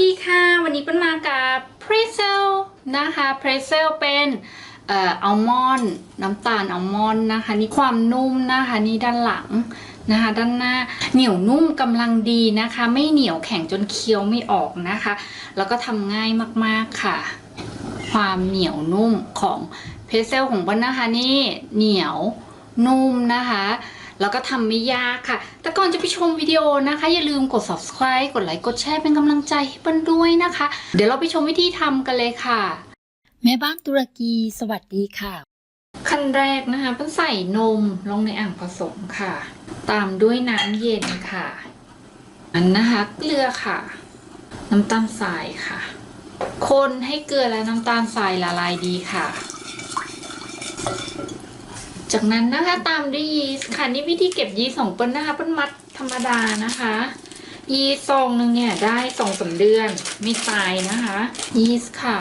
ดีค่ะ วันนี้เป็นมากับเพรสเซลนะคะเพรสเซลเป็นเอ่ออัลมอนด์น้ำตาลอัลมอนด์นะคะ นี่ความนุ่มนะคะนี่ด้านหลังนะคะ ด้านหน้าเหนียวนุ่มกำลังดีนะคะ ไม่เหนียวแข็งจนเคี้ยวไม่ออกนะคะ แล้วก็ทำง่ายมากๆค่ะ ความเหนียวนุ่มของเพรสเซลของเปิ้ลนะคะนี่เหนียวนุ่มนะคะ แล้วก็ทำไม่ยากค่ะ แต่ก่อนจะไปชมวิดีโอนะคะ อย่าลืมกด subscribe กดไลค์กดแชร์เป็นกำลังใจให้เปิ้ลด้วยนะคะ เดี๋ยวเราไปชมวิธีทำกันเลยค่ะ แม่บ้านตุรกีสวัสดีค่ะ ขั้นแรกนะคะเปิ้ลใส่นมลงในอ่างผสมค่ะ ตามด้วยน้ำเย็นค่ะอันนะคะเกลือค่ะ น้ำตาลทรายค่ะ คนให้เกลือและน้ำตาลทรายละลายดีค่ะ จากนั้นนะคะตามด้วยยีสต์ค่ะนี่วิธีเก็บยีสต์ของเปิ้ลนะคะเปิ้ลมัดธรรมดานะคะ ยีสต์ซองหนึ่งเนี่ยได้สองสาเดือนไม่ตายนะคะ ยีสต์ค่ะ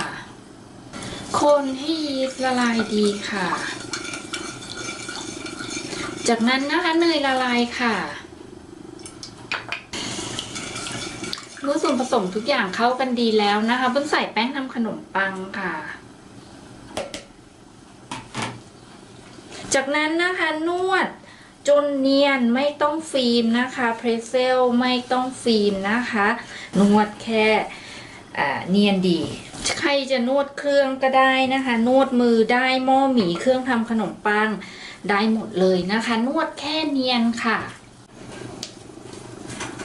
คนให้ยีสต์ละลายดีค่ะ จากนั้นนะคะเนยละลายค่ะเมื่อส่วนผสมทุกอย่างเข้ากันดีแล้วนะคะเปิ้ลใส่แป้งทำขนมปังค่ะ จากนั้นนะคะนวดจนเนียนไม่ต้องฟิล์มนะคะเพรสเซลไม่ต้องฟิล์มนะคะ นวดแค่เนียนดี ใครจะนวดเครื่องก็ได้นะคะ นวดมือได้หม้อหมีเครื่องทำขนมปังได้หมดเลยนะคะ นวดแค่เนียนค่ะ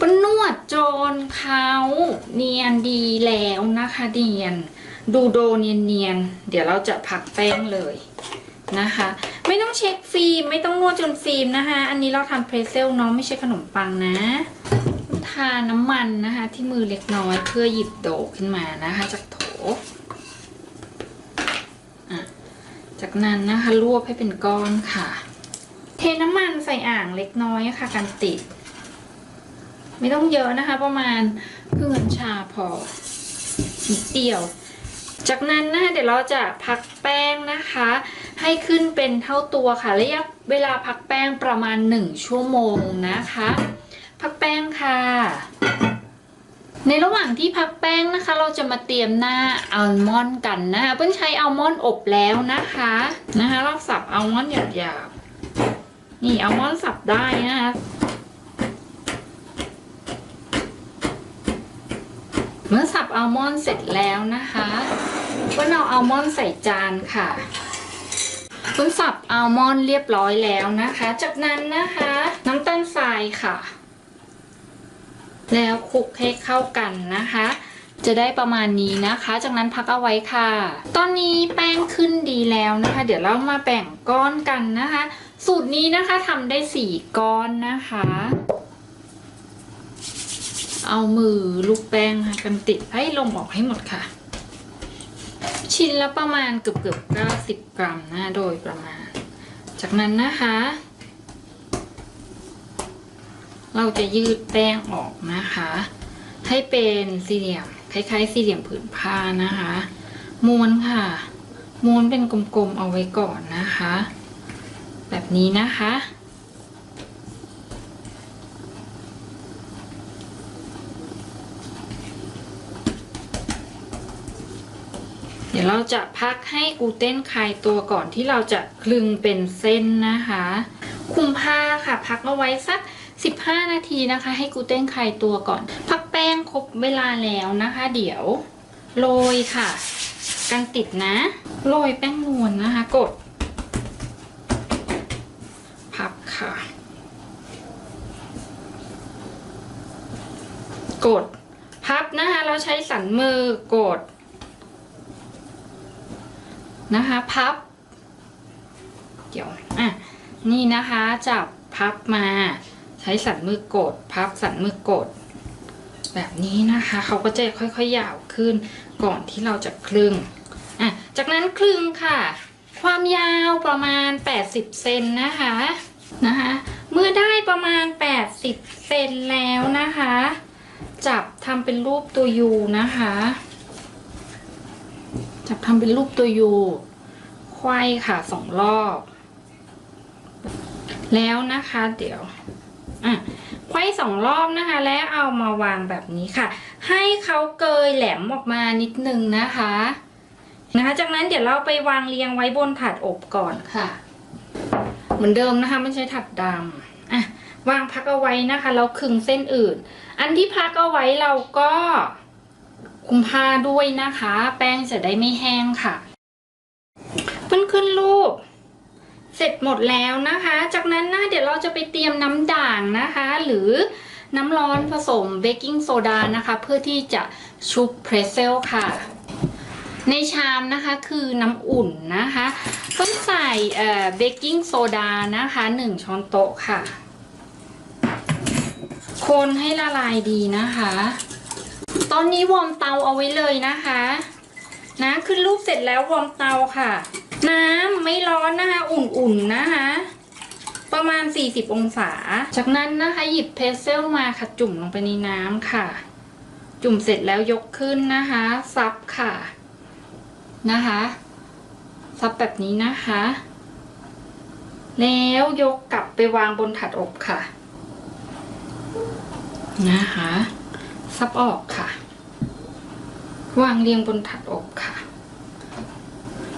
ปนวดจนเขาเนียนดีแล้วนะคะเนียน ดูโดเนียนเนียนเดี๋ยวเราจะพักแป้งเลย นะคะ ไม่ต้องเช็คฟิล์มไม่ต้องนวดจนฟิล์มนะคะ อันนี้เราทำเพรสเซลเนาะไม่ใช่ขนมปังนะทาน้ำมันนะคะ ที่มือเล็กน้อยเพื่อหยิบโดขึ้นมานะคะ จากโถจากนั้นนะคะรวบให้เป็นก้อนค่ะ เทน้ำมันใส่อ่างเล็กน้อยค่ะกันติด ไม่ต้องเยอะนะคะ ประมาณครึ่งช้อนชาพอนิดเดียว จากนั้นนะคะเดี๋ยวเราจะพักแป้งนะคะ ให้ขึ้นเป็นเท่าตัวค่ะระยะเวลาพักแป้งประมาณ 1 ชั่วโมงนะคะ พักแป้งค่ะ ในระหว่างที่พักแป้งนะคะ เราจะมาเตรียมหน้าอัลมอนด์กันนะคะเพิ่งใช้อัลมอนด์อบแล้วนะคะนะคะเราสับอัลมอนด์หยาบๆนี่อัลมอนด์สับได้นะคะเมื่อสับอัลมอนด์เสร็จแล้วนะคะก็เอาอัลมอนด์ใส่จานค่ะ เพิ่งสับอัลมอนด์เรียบร้อยแล้วนะคะ จากนั้นนะคะ น้ำตาลทรายค่ะ แล้วคลุกให้เข้ากันนะคะ จะได้ประมาณนี้นะคะ จากนั้นพักเอาไว้ค่ะ ตอนนี้แป้งขึ้นดีแล้วนะคะ เดี๋ยวเรามาแบ่งก้อนกันนะคะ สูตรนี้นะคะทำได้สี่ก้อนนะคะ เอามือลูกแป้งค่ะกันติดให้ลงออกให้หมดค่ะ ชิ้นละประมาณเกือบเกือบ90กรัมนะโดยประมาณ จากนั้นนะคะ เราจะยืดแป้งออกนะคะ ให้เป็นสี่เหลี่ยมคล้ายๆสี่เหลี่ยมผืนผ้านะคะม้วนค่ะม้วนเป็นกลมๆเอาไว้ก่อนนะคะ แบบนี้นะคะ เดี๋ยวเราจะพักให้กูเต้นคลายตัวก่อนที่เราจะคลึงเป็นเส้นนะคะ คุมผ้าค่ะ พักเอาไว้สัก 15 นาทีนะคะ ให้กูเต้นคลายตัวก่อน พักแป้งครบเวลาแล้วนะคะ เดี๋ยวโรยค่ะ กันติดนะ โรยแป้งนวลนะคะ กด พับค่ะ กด พับนะคะ เราใช้สันมือกด นะคะพับเดี๋ยวอะนี่นะคะจับพับมาใช้สันมือกด พับสันมือกด แบบนี้นะคะเขาก็จะค่อยๆยาวขึ้นก่อนที่เราจะคลึงอะจากนั้นคลึงค่ะ ความยาวประมาณ 80 เซนนะคะนะคะเมื่อได้ประมาณ 80 เซนแล้วนะคะ จับทำเป็นรูปตัวยูนะคะ จับทำเป็นรูปตัวยูควายค่ะสองรอบ แล้วนะคะเดี๋ยวอะไขว้สองรอบนะคะ และเอามาวางแบบนี้ค่ะ ให้เขาเกยแหลมออกมานิดนึงนะคะนะคะ จากนั้นเดี๋ยวเราไปวางเรียงไว้บนถาดอบก่อนค่ะ เหมือนเดิมนะคะไม่ใช่ถัดดำอะวางพักเอาไว้นะคะแล้วขึงเส้นอื่น อันที่พักเอาไว้เราก็ คุมผ้าด้วยนะคะ แป้งจะได้ไม่แห้งค่ะมันขึ้นรูป เสร็จหมดแล้วนะคะ จากนั้นนะเดี๋ยวเราจะไปเตรียมน้ำด่างนะคะ หรือน้ำร้อนผสมเบกกิ้งโซดานะคะ เพื่อที่จะชุบเพรสเซลค่ะ ในชามนะคะคือน้ำอุ่นนะคะต้องใส่เบกกิ้งโซดานะคะ1ช้อนโต๊ะค่ะ คนให้ละลายดีนะคะ ตอนนี้วอร์มเตาเอาไว้เลยนะคะ นะขึ้นรูปเสร็จแล้ววอร์มเตาค่ะ น้ำไม่ร้อนนะคะ อุ่นๆนะคะ ประมาณ 40 องศา จากนั้นนะคะหยิบเพสเซลมาค่ะจุ่มลงไปในน้ำค่ะ จุ่มเสร็จแล้วยกขึ้นนะคะ ซับค่ะนะคะ ซับแบบนี้นะคะ แล้วยกกลับไปวางบนถาดอบค่ะ นะคะ ซับออกค่ะ วางเรียงบนถาดอบค่ะ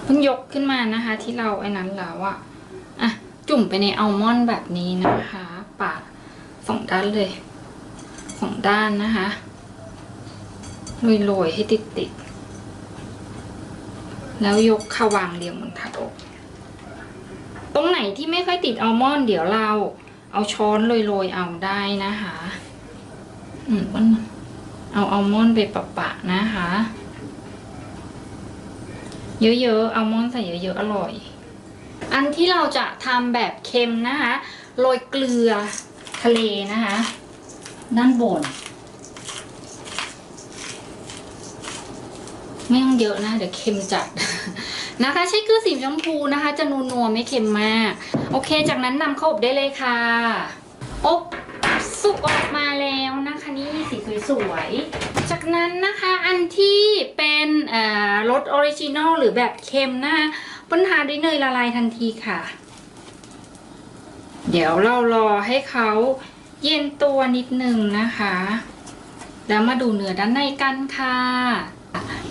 เพิ่งยกขึ้นมานะคะ ที่เราไอ้นั้นแล้วอะอะจุ่มไปในอัลมอนด์แบบนี้นะคะ ปาดสองด้านเลยสองด้านนะคะโรยๆให้ติดๆแล้วยกขาวางเรียงบนถาดอบตรงไหนที่ไม่ค่อยติดอัลมอนด์เดี๋ยวเราเอาช้อนโรยๆเอาได้นะคะ อืมมัน เอาอัลมอนด์ไปปะๆนะคะ เยอะๆอัลมอนด์ใส่เยอะๆอร่อย อันที่เราจะทำแบบเค็มนะคะโรยเกลือทะเลนะคะ ด้านบน ไม่ต้องเยอะนะ เดี๋ยวเค็มจัดนะคะ ใช้เกลือสีชมพูนะคะ จะนัวๆไม่เค็มมาก โอเค จากนั้นนำเข้าอบได้เลยค่ะอบ สุกออกมาแล้วนะคะนี่สีสวยๆ จากนั้นนะคะอันที่เป็นรสออริจินอลหรือแบบเค็มนะคะปัญหาด้วยเนยละลายทันทีค่ะ เดี๋ยวเรารอให้เขาเย็นตัวนิดนึงนะคะ แล้วมาดูเนื้อด้านในกันค่ะ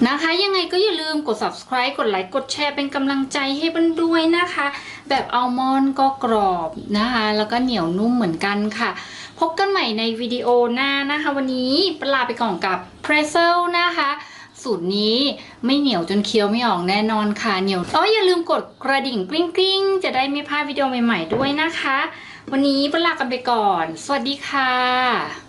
นะคะ ยังไงก็อย่าลืมกด subscribe กดไลค์กดแชร์เป็นกำลังใจให้บันด้วยนะคะ แบบอัลมอนด์ก็กรอบนะคะ แล้วก็เหนียวนุ่มเหมือนกันค่ะ พบกันใหม่ในวิดีโอหน้านะคะ วันนี้ปลาไปก่อนกับเพรสเซลนะคะ สูตรนี้ไม่เหนียวจนเคี้ยวไม่ออกแน่นอนค่ะเหนียวอ๋ออย่าลืมกดกระดิ่งกริ๊งกริ๊งจะได้ไม่พลาดวิดีโอใหม่ ๆ ด้วยนะคะ วันนี้ปลากันไปก่อน สวัสดีค่ะ